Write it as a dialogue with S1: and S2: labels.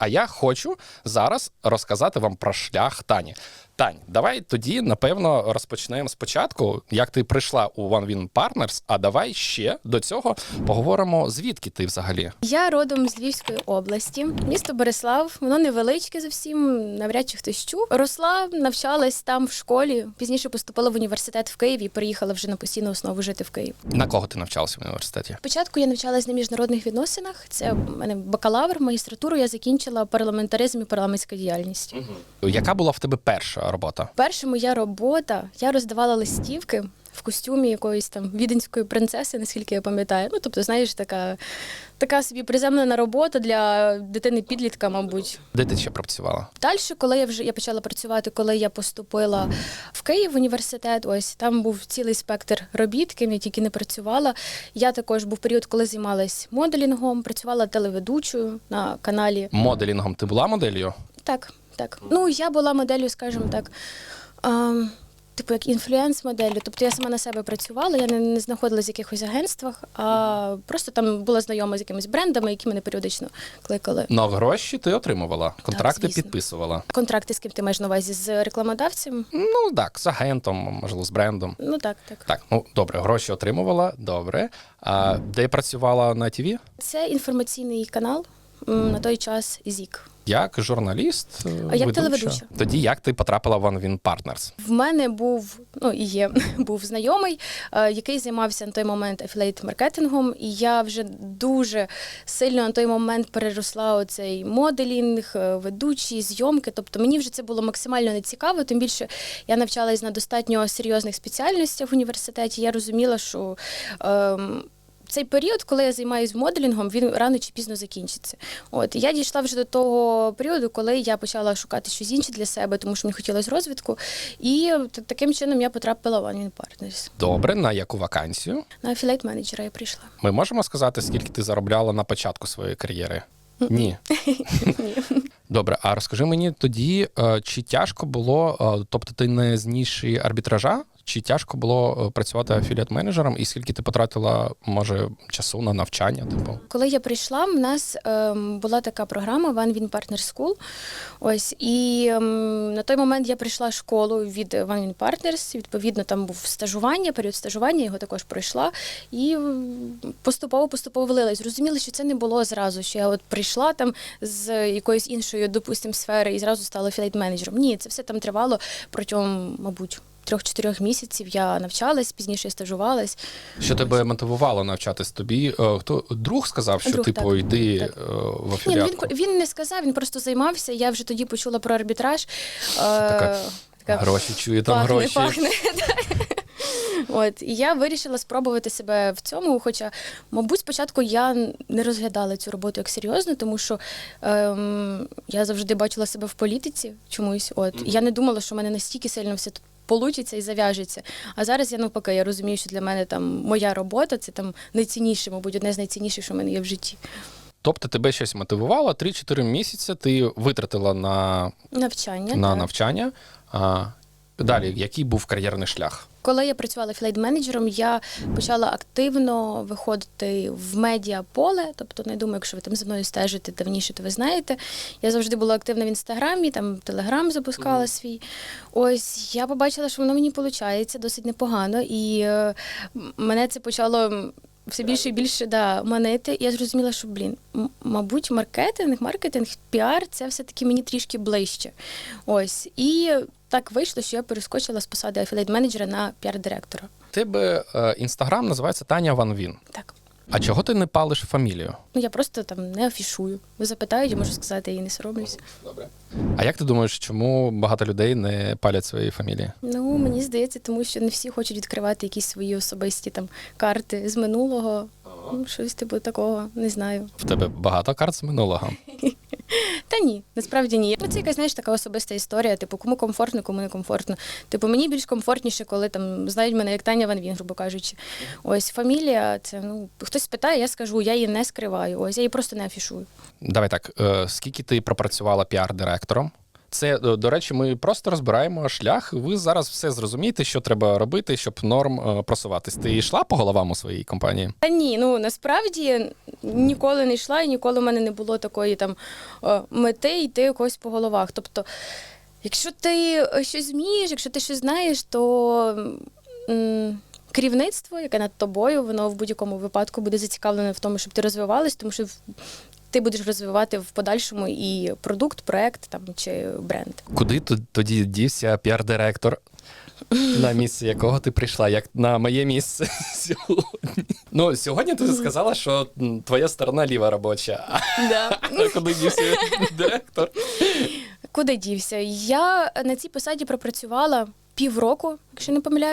S1: А я хочу зараз розказати вам про шлях Тані. Тань, давай тоді напевно розпочнемо спочатку, як ти прийшла у One Win Partners, а давай ще до цього поговоримо, звідки ти взагалі.
S2: Я родом з Львівської області, місто Борислав. Воно невеличке зовсім, навряд чи хтось чув. Росла, навчалась там в школі. Пізніше поступила в університет в Києві і переїхала вже на постійну основу жити в Київ.
S1: На кого ти навчалася в університеті?
S2: Спочатку я навчалась на міжнародних відносинах. Це в мене бакалавр, магістратуру я закінчила парламентаризм і парламентська діяльність.
S1: Яка була в тебе перша робота?
S2: Перша моя робота я роздавала листівки. В костюмі якоїсь там віденської принцеси, наскільки я пам'ятаю. Ну, тобто, знаєш, така, така собі приземлена робота для дитини підлітка, мабуть.
S1: Де ти ще працювала?
S2: Далі, коли я вже я почала працювати, коли я поступила в Київ в університет, ось там був цілий спектр робіт, ким я тільки не працювала. Я також був період, коли займалась моделінгом, працювала телеведучою на каналі.
S1: Моделінгом ти була моделлю?
S2: Так, так. Ну я була моделлю, скажімо так. ем, Типу як інфлюенс-моделлю, тобто я сама на себе працювала, я не, не знаходилась в якихось агентствах, а просто там була знайома з якимись брендами, які мене періодично кликали.
S1: Но гроші ти отримувала, контракти
S2: звісно.
S1: підписувала.
S2: Контракти з ким ти маєш на увазі з рекламодавцем?
S1: Ну так, з агентом, можливо, з брендом.
S2: Ну так, так.
S1: Так, ну добре, гроші отримувала, добре. А де працювала на ТВ?
S2: Це інформаційний канал на той час ЗІК.
S1: Як журналіст? е,
S2: А як телеведуча.
S1: Тоді як ти потрапила в One Win Partners?
S2: В мене був ну і є був знайомий, е, який займався на той момент афілейт маркетингом, і я вже дуже сильно на той момент переросла оцей моделінг, е, ведучі, зйомки. Тобто мені вже це було максимально нецікаво. Тим більше я навчалась на достатньо серйозних спеціальностях в університеті. Я розуміла, що. Ем, цей період, коли я займаюся моделінгом, він рано чи пізно закінчиться. От я дійшла вже до того періоду, коли я почала шукати щось інше для себе, тому що мені хотілося розвитку. І таким чином я потрапила в One Partners.
S1: Добре, на яку вакансію?
S2: На афілейт менеджера я прийшла.
S1: Ми можемо сказати, скільки ти заробляла на початку своєї кар'єри? Ні. Добре, а розкажи мені тоді, е, чи тяжко було, е, тобто ти не з ніші арбітража, чи тяжко було е, працювати афіліат менеджером, і скільки ти потратила, може, часу на навчання? Типу?
S2: Коли я прийшла, в нас ем, була така програма One Win Partner School. Ось і ем, на той момент я прийшла в школу від One Win Partners. Відповідно, там був стажування, період стажування, його також пройшла. І поступово поступово влилась. Зрозуміла, що це не було зразу, що я от прийшла там з якоїсь іншої, допустимо, сфери і зразу стала філейт-менеджером. Ні, це все там тривало протягом, мабуть. Трьох-чотирьох місяців я навчалась, пізніше я стажувалась.
S1: Що тебе мотивувало навчатись тобі? Е, Хто друг сказав, що
S2: Друг,
S1: типу
S2: так,
S1: йди
S2: так.
S1: е, в
S2: Ні, ну, він, він не сказав, він просто займався. Я вже тоді почула про арбітраж.
S1: така
S2: Е, така,
S1: Гроші чую, там
S2: пахне,
S1: гроші.
S2: пахне. От, і я вирішила спробувати себе в цьому. Хоча, мабуть, спочатку я не розглядала цю роботу як серйозно, тому що ем, я завжди бачила себе в політиці чомусь. От і я не думала, що в мене настільки сильно все тут получиться і зав'яжеться. А зараз я навпаки, я розумію, що для мене там моя робота це там найцінніше, мабуть, одне з найцінніших, що в мене є в житті.
S1: Тобто тебе щось мотивувало, 3-4 місяці ти витратила на,
S2: Навчання.
S1: на
S2: так.
S1: навчання. А, далі, який був кар'єрний шлях?
S2: Коли я працювала філейт-менеджером, я почала активно виходити в медіаполе. Тобто, не думаю, якщо ви там за мною стежите давніше, то ви знаєте. Я завжди була активна в інстаграмі, там телеграм запускала свій. Ось я побачила, що воно мені виходить досить непогано, і е, мене це почало. Все більше і більше да, манити. І я зрозуміла, що блін, мабуть, маркетинг, маркетинг, піар це все-таки мені трішки ближче. Ось. І так вийшло, що я перескочила з посади афілейт-менеджера на піар-директора.
S1: Тебе е, інстаграм називається Таня Ван Він.
S2: Так.
S1: А чого ти не палиш фамілію?
S2: Ну я просто там не афішую. Ви запитають, я можу сказати, я її не соромлюсь.
S1: Добре. А як ти думаєш, чому багато людей не палять свої фамілії?
S2: Ну мені здається, тому що не всі хочуть відкривати якісь свої особисті там карти з минулого. Ну, щось типу такого, не знаю.
S1: В тебе багато карт з минулого.
S2: Та ні, насправді ні. Це якась знаєш така особиста історія. Типу, кому комфортно, кому не комфортно. Типу, мені більш комфортніше, коли там знають мене як Таня Ван Він, грубо кажучи. Ось фамілія, це ну хтось питає, я скажу, я її не скриваю. Ось я її просто не афішую.
S1: Давай так, е, скільки ти пропрацювала піар-директором? Це, е, до речі, ми просто розбираємо шлях. Ви зараз все зрозумієте, що треба робити, щоб норм е, просуватись. Ти йшла по головам у своїй компанії?
S2: Та ні, ну насправді ніколи не йшла і ніколи в мене не було такої там е, мети йти когось по головах. Тобто, якщо ти щось вмієш, якщо ти щось знаєш, то керівництво, яке над тобою, воно в будь-якому випадку буде зацікавлене в тому, щоб ти розвивалась, тому що ти будеш розвивати в подальшому і продукт, проект там чи бренд.
S1: Куди тоді дівся піар-директор? На місце якого ти прийшла, як на моє місце сьогодні. Ну, сьогодні ти сказала, що твоя сторона ліва робоча.
S2: Да.
S1: А куди дівся директор?
S2: Куди дівся? Я на цій посаді пропрацювала півроку, якщо не помиляюсь.